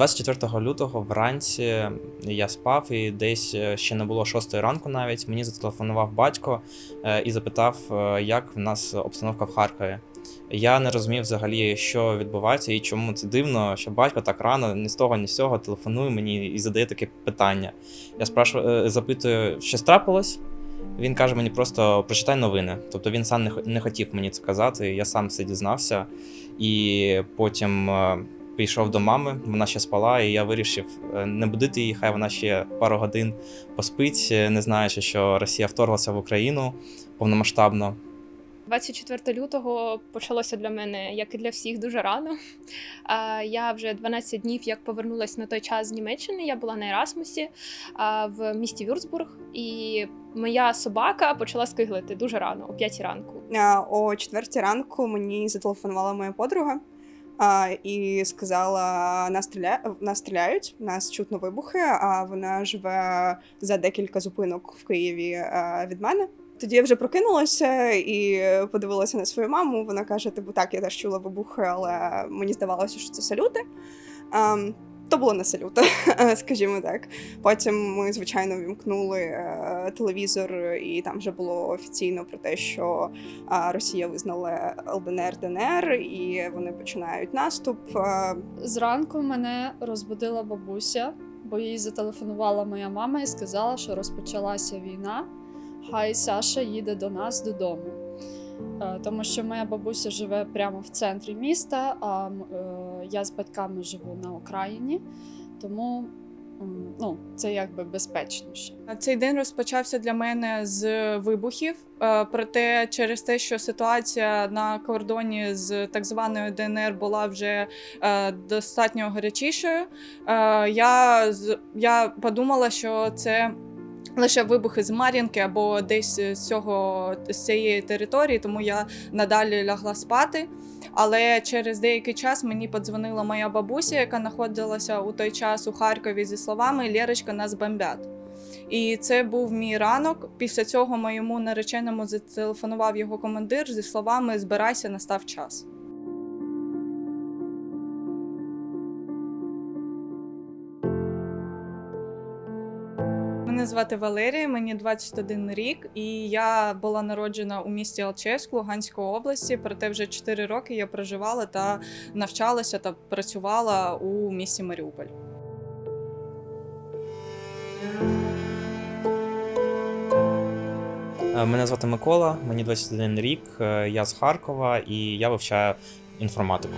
24 лютого вранці я спав і десь е, ще не було 6 ранку навіть. Мені зателефонував батько е, і запитав, е, як в нас обстановка в Харкові. Я не розумів взагалі, що відбувається і чому це дивно, що батько так рано, ні з того, ні з цього телефонує мені і задає таке питання. Я спрашиваю, е, запитую, що трапилось. Він каже мені просто прочитай новини. Тобто він сам не хотів мені це казати. Я сам все дізнався. І потім пішов до мами, вона ще спала, і я вирішив е, не будити її, хай вона ще пару годин поспить, е, не знаючи, що Росія вторглася в Україну повномасштабно. 24 лютого почалося для мене, як і для всіх, дуже рано. Я вже 12 днів як повернулася на той час з Німеччини. Я була на Ерасмусі в місті Вюрцбург, і моя собака почала скиглити дуже рано, о 5 ранку. О четвертій ранку мені зателефонувала моя подруга а, і сказала: нас, стріля... нас стріляють, нас чутно вибухи, а вона живе за декілька зупинок в Києві а, від мене. Тоді я вже прокинулася і подивилася на свою маму. Вона каже: типу, так, я теж чула вибухи, але мені здавалося, що це салюти. А, то було не салюти, скажімо так. Потім ми, звичайно, вімкнули е, телевізор, і там вже було офіційно про те, що Росія визнала ЛДНР ДНР, і вони починають наступ. Зранку мене розбудила бабуся, бо їй зателефонувала моя мама і сказала, що розпочалася війна. Хай Саша їде до нас додому. Е, Тому що моя бабуся живе прямо в центрі міста, а е, я з батьками живу на окраїні, тому ну, це якби безпечніше. Цей день розпочався для мене з вибухів. Е, Проте, через те, що ситуація на кордоні з так званою ДНР була вже достатньо гарячішою, я, я подумала, що це. Лише вибухи з Мар'їнки або десь з цього з цієї території, тому я надалі лягла спати. Але через деякий час мені подзвонила моя бабуся, яка знаходилася у той час у Харкові зі словами Лєрочка, нас бомбять. І це був мій ранок. Після цього моєму нареченому зателефонував його командир зі словами Збирайся, настав час. Мене звати Валерія, мені 21 рік, і я була народжена у місті Алчевськ Луганської області. Проте вже 4 роки я проживала та навчалася та працювала у місті Маріуполь. Е, Мене звати Микола, мені 21 рік, е, я з Харкова і я вивчаю інформатику.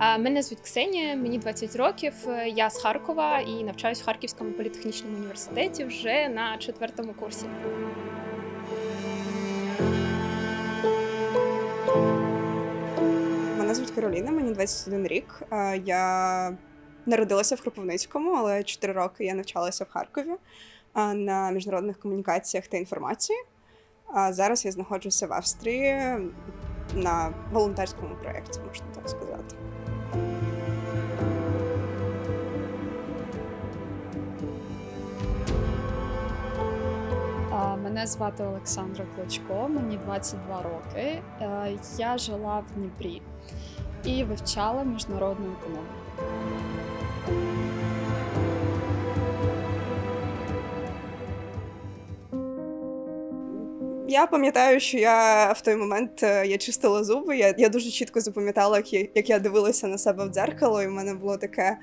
Мене звуть Ксенія, мені 20 років. е, Я з Харкова і навчаюсь в Харківському політехнічному університеті вже на четвертому курсі. Мене звуть Кароліна, мені 21 рік. Я народилася в Кропивницькому, але 4 роки я навчалася в Харкові на міжнародних комунікаціях та інформації. А зараз я знаходжуся в Австрії на волонтерському проєкті, можна так сказати. Мене звати Олександра Клочко, мені 22 роки. Е, Я жила в Дніпрі і вивчала міжнародну економіку. Я пам'ятаю, що я в той момент е, я чистила зуби. Я, я дуже чітко запам'ятала, як я, як я дивилася на себе в дзеркало, і в мене було таке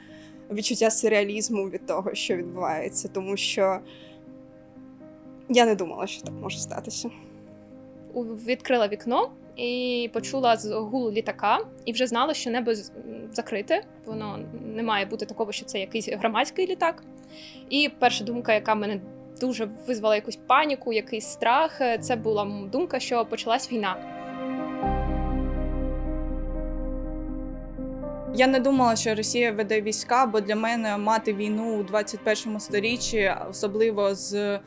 відчуття сюрреалізму від того, що відбувається, тому що я не думала, що так може статися. Відкрила вікно і почула з гул літака, і вже знала, що небо закрите. Воно не має бути такого, що це якийсь громадський літак. І перша думка, яка мене дуже визвала якусь паніку, якийсь страх, е, це була думка, що почалась війна. Я не думала, що Росія веде війська, бо для мене мати війну у 21 сторіччі, особливо з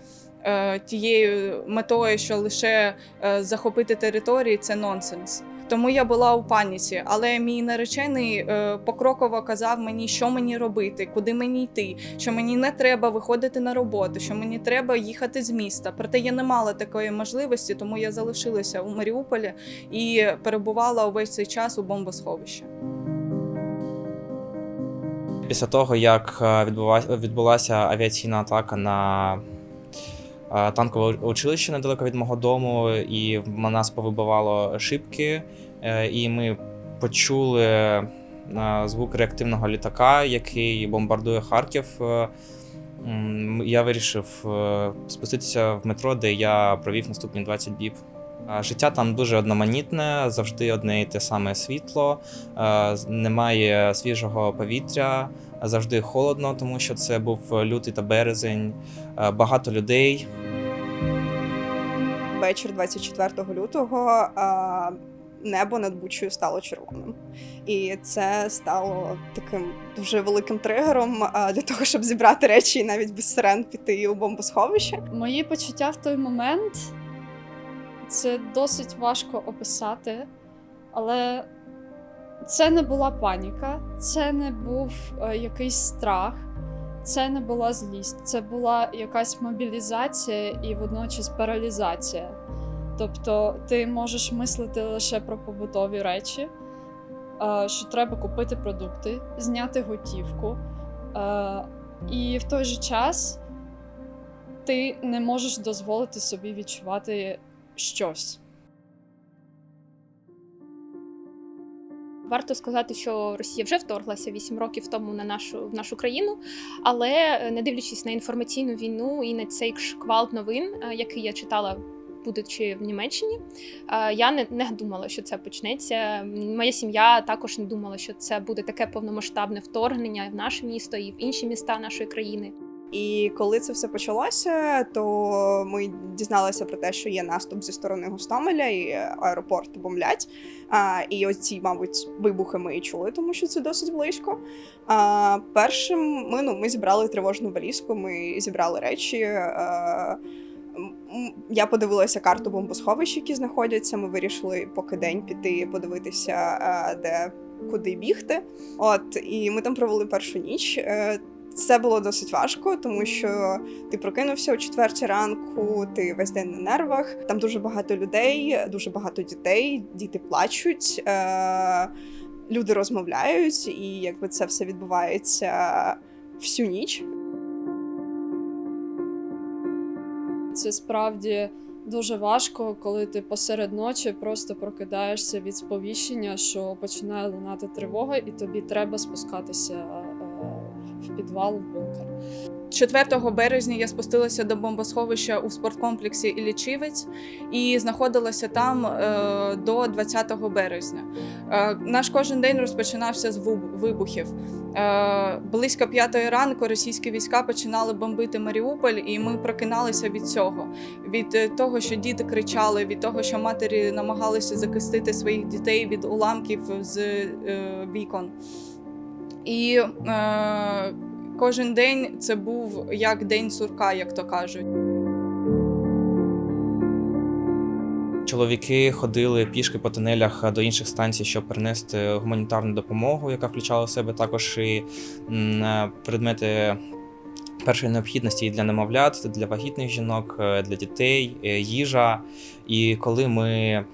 тією метою, що лише е, захопити території, це нонсенс. Тому я була у паніці. Але мій наречений е, покроково казав мені, що мені робити, куди мені йти, що мені не треба виходити на роботу, що мені треба їхати з міста. Проте я не мала такої можливості, тому я залишилася у Маріуполі і перебувала увесь цей час у бомбосховищі. Після того, як е, відбулася, авіаційна атака на е, танкове училище недалеко від мого дому, і в нас повибивало шибки, е, і ми почули е, звук реактивного літака, який бомбардує Харків. е, Я вирішив е, спуститися в метро, де я провів наступні 20 діб. Життя там дуже одноманітне, завжди одне і те саме світло, е, немає свіжого повітря, завжди холодно, тому що це був лютий та березень, е, багато людей. Вечір 24 лютого небо над Бучою стало червоним. І це стало таким дуже великим тригером для того, щоб зібрати речі і навіть без сирен піти у бомбосховище. Мої почуття в той момент це досить важко описати, але це не була паніка, це не був е, якийсь страх, це не була злість, це була якась мобілізація і водночас паралізація. Тобто ти можеш мислити лише про побутові речі, е, що треба купити продукти, зняти готівку. е, І в той же час ти не можеш дозволити собі відчувати щось. Варто сказати, що Росія вже вторглася 8 років тому на нашу в нашу країну, але е, не дивлячись на інформаційну війну і на цей шквал новин, е, який я читала. Будучи в Німеччині, е, я не, не думала, що це почнеться. Моя сім'я також не думала, що це буде таке повномасштабне вторгнення в наше місто і в інші міста нашої країни. І коли це все почалося, то ми дізналися про те, що є наступ зі сторони Гостомеля і аеропорт бомблять. А, і оці, мабуть, вибухи ми і чули, тому що це досить близько. А, першим ми, ну, ми зібрали тривожну валізку, ми зібрали речі. А, я подивилася карту бомбосховищ, які знаходяться. Ми вирішили поки день піти подивитися, а, де куди бігти. От і ми там провели першу ніч. Це було досить важко, тому що ти прокинувся о четвертій ранку, ти весь день на нервах. Там дуже багато людей, дуже багато дітей, діти плачуть, е- люди розмовляють, і якби це все відбувається всю ніч. Це справді дуже важко, коли ти посеред ночі просто прокидаєшся від сповіщення, що починає лунати тривога, і тобі треба спускатися е, в підвал, в бункер. 4 березня я спустилася до бомбосховища у спорткомплексі Іллічівець і знаходилася там е, до 20 березня. Е, наш кожен день розпочинався з виб- вибухів. Е, близько п'ятої ранку російські війська починали бомбити Маріуполь, і ми прокиналися від цього. Від того, що діти кричали, від того, що матері намагалися захистити своїх дітей від уламків з вікон. І е, кожен день це був як день сурка, як то кажуть. Чоловіки ходили пішки по тунелях до інших станцій, щоб принести гуманітарну допомогу, яка включала в себе також і е, предмети першої необхідності для немовлят, для вагітних жінок, е, для дітей, е, їжа. І коли ми е,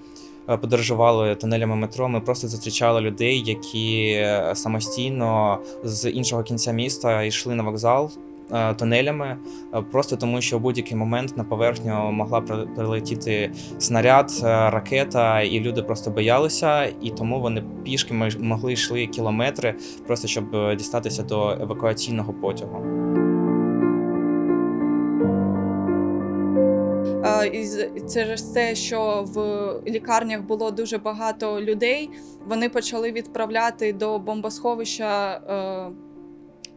подорожували тунелями метро, ми просто зустрічали людей, які е, самостійно з іншого кінця міста йшли на вокзал. е, Тунелями е, просто тому, що в будь-який момент на поверхню могла прилетіти снаряд, е, ракета, і люди просто боялися, і тому вони пішки могли йшли кілометри, просто щоб е, дістатися до евакуаційного потягу. І з- через те, що в лікарнях було дуже багато людей, вони почали відправляти до бомбосховища. е,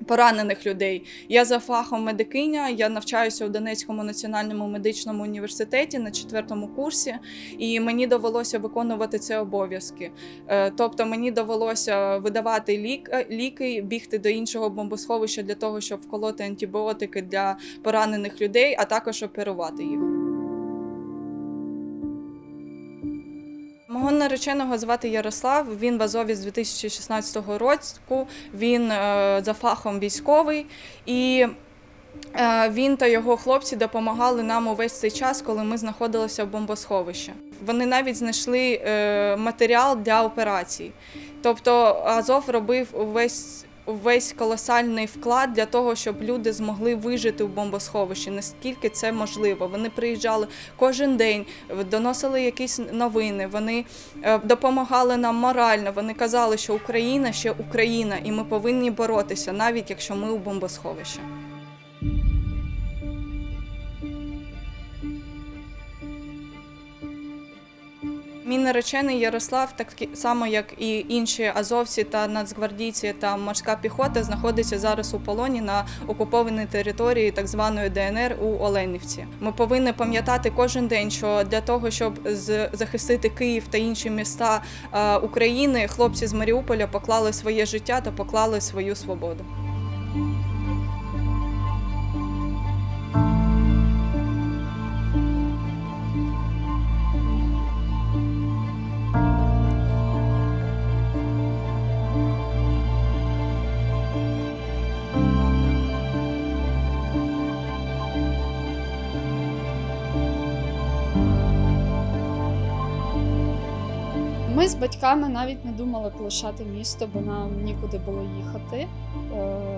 Поранених людей. Я за фахом медикиня. Я навчаюся у Донецькому національному медичному університеті на четвертому курсі, і мені довелося виконувати ці обов'язки. Е, Тобто мені довелося видавати лік, е, ліки, бігти до іншого бомбосховища для того, щоб вколоти антибіотики для поранених людей, а також оперувати їх. Мого нареченого звати Ярослав. Він в Азові з 2016 року. Він е, за фахом військовий і. е, Він та його хлопці допомагали нам увесь цей час, коли ми знаходилися в бомбосховищі. Вони навіть знайшли е, матеріал для операцій. Тобто Азов робив увесь, увесь колосальний вклад для того, щоб люди змогли вижити в бомбосховищі, наскільки це можливо. Вони приїжджали кожен день, доносили якісь новини. Вони е, допомагали нам морально. Вони казали, що Україна ще Україна, і ми повинні боротися, навіть якщо ми у бомбосховищі. Мій наречений Ярослав, так само як і інші азовці та нацгвардійці та морська піхота, знаходиться зараз у полоні на окупованій території так званої ДНР у Оленівці. Ми повинні пам'ятати кожен день, що для того, щоб захистити Київ та інші міста е, України, хлопці з Маріуполя поклали своє життя та поклали свою свободу. Ми з батьками навіть не думали полишати місто, бо нам нікуди було їхати, е,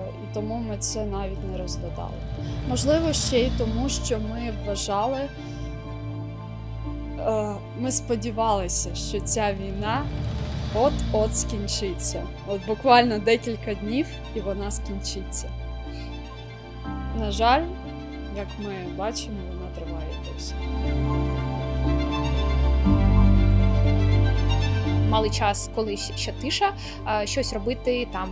і тому ми це навіть не розглядали. Можливо, ще й тому, що ми вважали, е, ми сподівалися, що ця війна от-от скінчиться. От буквально декілька днів і вона скінчиться. На жаль, як ми бачимо, вона триває досі. Мали час, коли ще тиша, е, щось робити там.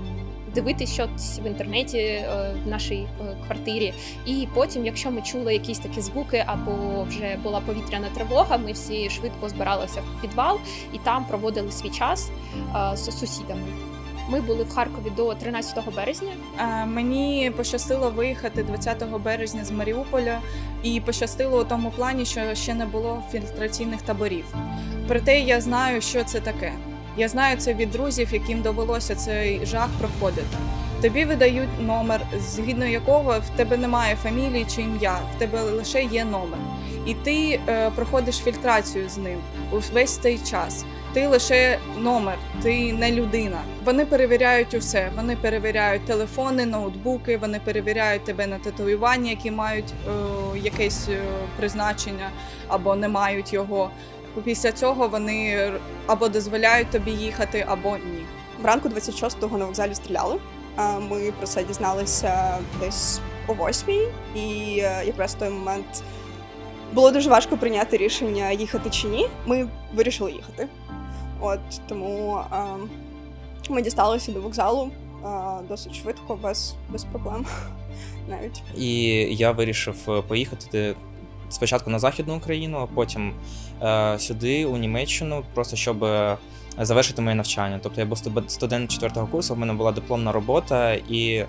Дивитись щось в інтернеті е, в нашій е, квартирі, і потім, якщо ми чули якісь такі звуки, або вже була повітряна тривога, ми всі швидко збиралися в підвал і там проводили свій час з сусідами. Ми були в Харкові до 13 березня. Е, Мені пощастило виїхати 20 березня з Маріуполя, і пощастило у тому плані, що ще не було фільтраційних таборів. Проте я знаю, що це таке. Я знаю це від друзів, яким довелося цей жах проходити. Тобі видають номер, згідно якого в тебе немає фамілії чи ім'я, в тебе лише є номер. І ти е, проходиш фільтрацію з ним увесь цей час. Ти лише номер, ти не людина. Вони перевіряють усе. Вони перевіряють телефони, ноутбуки, вони перевіряють тебе на татуювання, які мають е, якесь е, призначення або не мають його. Після цього вони або дозволяють тобі їхати, або ні. Вранку 26-го на вокзалі стріляли. Ми про це дізналися десь о 8-й, і е, якраз в той момент було дуже важко прийняти рішення їхати чи ні. Ми вирішили їхати. От тому а, ми дісталися до вокзалу а, досить швидко, без, без проблем навіть. І я вирішив е, поїхати спочатку на Західну Україну, а потім е, сюди, у Німеччину, просто щоб е, завершити моє навчання. Тобто я був студен- студент четвертого курсу, в мене була дипломна робота, і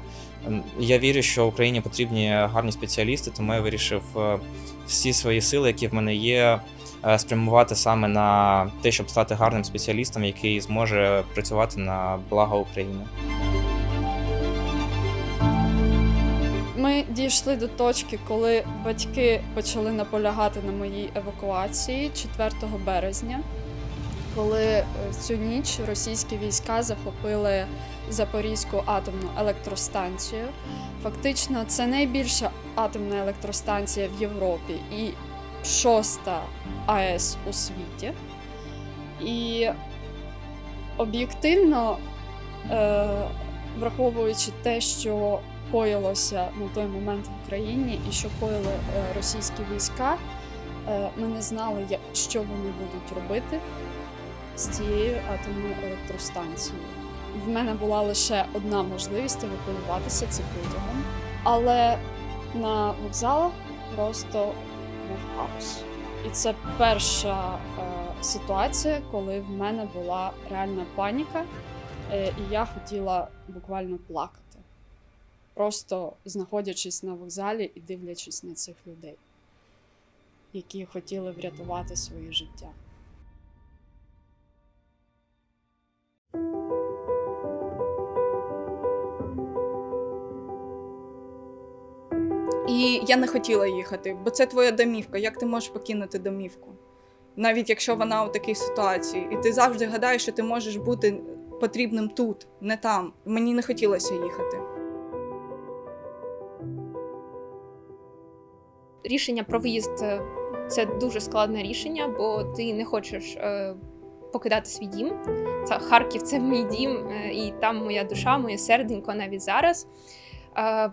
ем, я вірю, що Україні потрібні гарні спеціалісти, тому я вирішив е, всі свої сили, які в мене є, е, спрямувати саме на те, щоб стати гарним спеціалістом, який зможе працювати на благо України. Ми дійшли до точки, коли батьки почали наполягати на моїй евакуації 4 березня, коли е, в цю ніч російські війська захопили Запорізьку атомну електростанцію. Фактично, це найбільша атомна електростанція в Європі і шоста АЕС у світі. І об'єктивно, е, враховуючи те, що коїлося на той момент в Україні і що коїли е, російські війська, е, ми не знали, що вони будуть робити з цією атомною електростанцією. В мене була лише одна можливість евакуюватися це потягом, але на вокзалах просто був хаос. І це перша е, ситуація, коли в мене була реальна паніка, е, і я хотіла буквально плакати просто знаходячись на вокзалі і дивлячись на цих людей, які хотіли врятувати своє життя. І я не хотіла їхати, бо це твоя домівка. Як ти можеш покинути домівку? Навіть якщо вона у такій ситуації, і ти завжди гадаєш, що ти можеш бути потрібним тут, не там. Мені не хотілося їхати. Рішення про виїзд е, це дуже складне рішення, бо ти не хочеш е, покидати свій дім. Харків це мій дім, е, і там моя душа, моє серденько навіть зараз.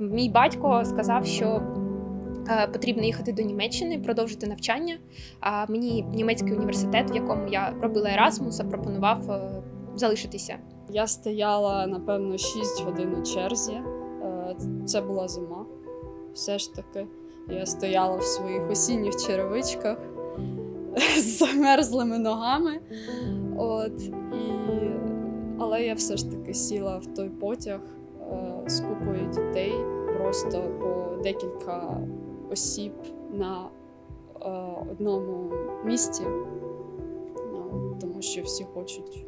Мій батько сказав, що е, потрібно їхати до Німеччини, продовжити навчання. А мені німецький університет, в якому я робила Erasmus, запропонував е, залишитися. Я стояла, напевно, 6 годин у черзі. Е, Це була зима. Все ж таки. Я стояла в своїх осінніх черевичках з замерзлими ногами. От, і... Але я все ж таки сіла в той потяг з купою дітей, просто по декілька осіб на е, одному місці, Ну, тому що всі хочуть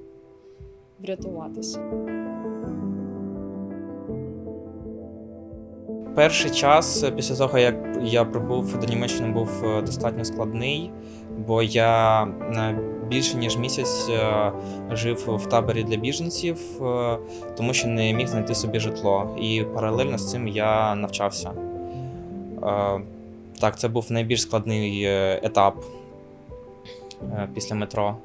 врятуватися. Перший час е, після того, як я прибув до Німеччини, був е, достатньо складний, бо я е, більше ніж місяць е, жив в таборі для біженців, е, тому що не міг знайти собі житло. І паралельно з цим я навчався. Так, це був найбільш складний етап після метро.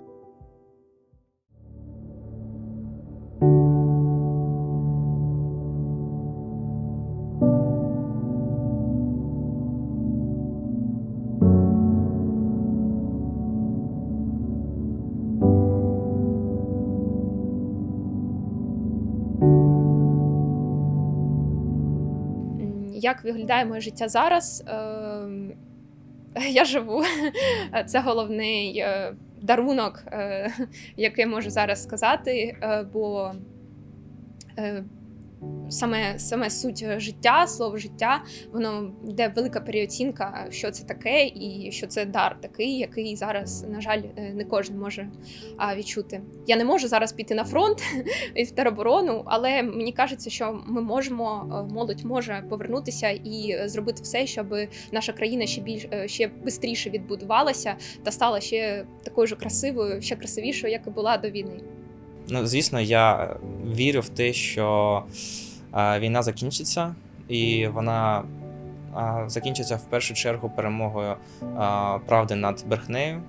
Як виглядає моє життя зараз? Ем, Я живу. Це головний е, дарунок, е, який можу зараз сказати, е, бо саме, саме суть життя, слово життя, воно йде велика переоцінка, що це таке, і що це дар такий, який зараз, на жаль, е, не кожен може відчути. Я не можу зараз піти на фронт і в тероборону, але мені кажеться, що ми можемо, е, молодь може повернутися і зробити все, щоб наша країна ще більш е, ще швидше відбудувалася та стала ще такою ж красивою, ще красивішою, як і була до війни. Ну, звісно, я вірю в те, що війна закінчиться, і вона закінчиться в першу чергу перемогою правди над брехнею.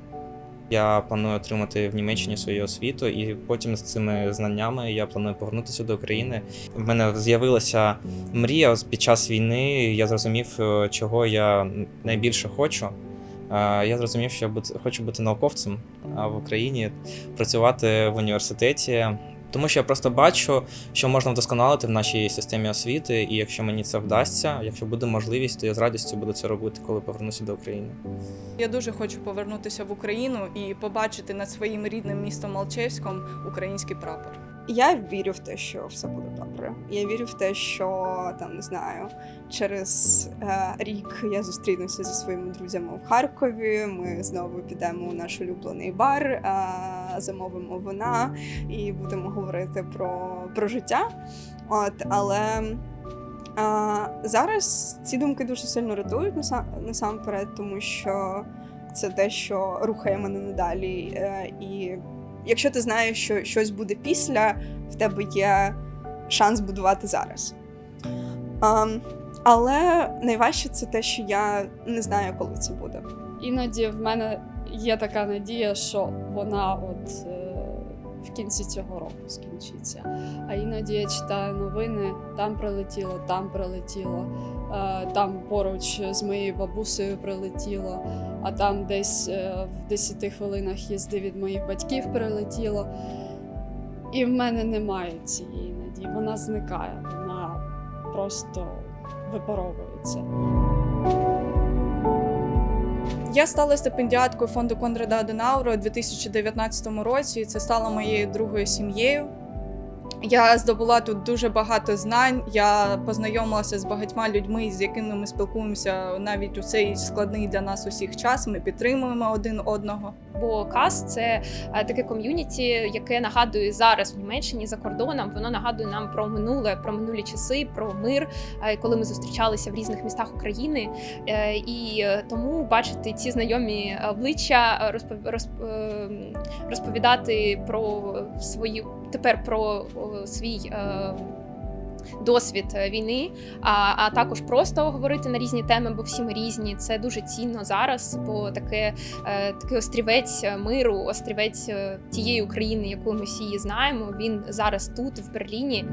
Я планую отримати в Німеччині свою освіту, і потім з цими знаннями я планую повернутися до України. В мене з'явилася мрія під час війни. Я зрозумів, е, чого я найбільше хочу. Я зрозумів, що я хочу бути науковцем в Україні, працювати в університеті. Тому що я просто бачу, що можна вдосконалити в нашій системі освіти, і якщо мені це вдасться, якщо буде можливість, то я з радістю буду це робити, коли повернуся до України. Я дуже хочу повернутися в Україну і побачити над своїм рідним містом Алчевськом український прапор. Я вірю в те, що все буде добре. Я вірю в те, що там не знаю, через е, рік я зустрінуся зі своїми друзями в Харкові. Ми знову підемо у наш улюблений бар, е, замовимо вина і будемо говорити про, про життя. От, але е, зараз ці думки дуже сильно рятують наса- насамперед, тому що це те, що рухає мене надалі. Е, і якщо ти знаєш, що щось буде після, в тебе є шанс будувати зараз. Um, але найважче це те, що я не знаю, коли це буде. Іноді в мене є така надія, що вона от е, в кінці цього року скінчиться. А іноді я читаю новини, там прилетіло, там прилетіло, е, там поруч з моєю бабусею прилетіло, а там десь е, в 10 хвилинах їзди від моїх батьків прилетіло. І в мене немає цієї надії. Вона зникає, вона просто випаровується. Я стала стипендіаткою фонду Конрада Аденаура у 2019 році. Це стало моєю другою сім'єю. Я здобула тут дуже багато знань. Я познайомилася з багатьма людьми, з якими ми спілкуємося навіть у цей складний для нас усіх час. Ми підтримуємо один одного. Бо кас це е, таке ком'юніті, яке нагадує зараз в Німеччині за кордоном. Воно нагадує нам про минуле, про минулі часи, про мир, е, коли ми зустрічалися в різних містах України. Е, І тому бачити ці знайомі обличчя, е, розпов- розп- е, розповідати про свою тепер про свій. е, Досвід війни, а, а також просто говорити на різні теми, бо всі ми різні. Це дуже цінно зараз, бо таке е, такий острівець миру, острівець е, тієї України, яку ми всі знаємо. Він зараз тут, в Берліні.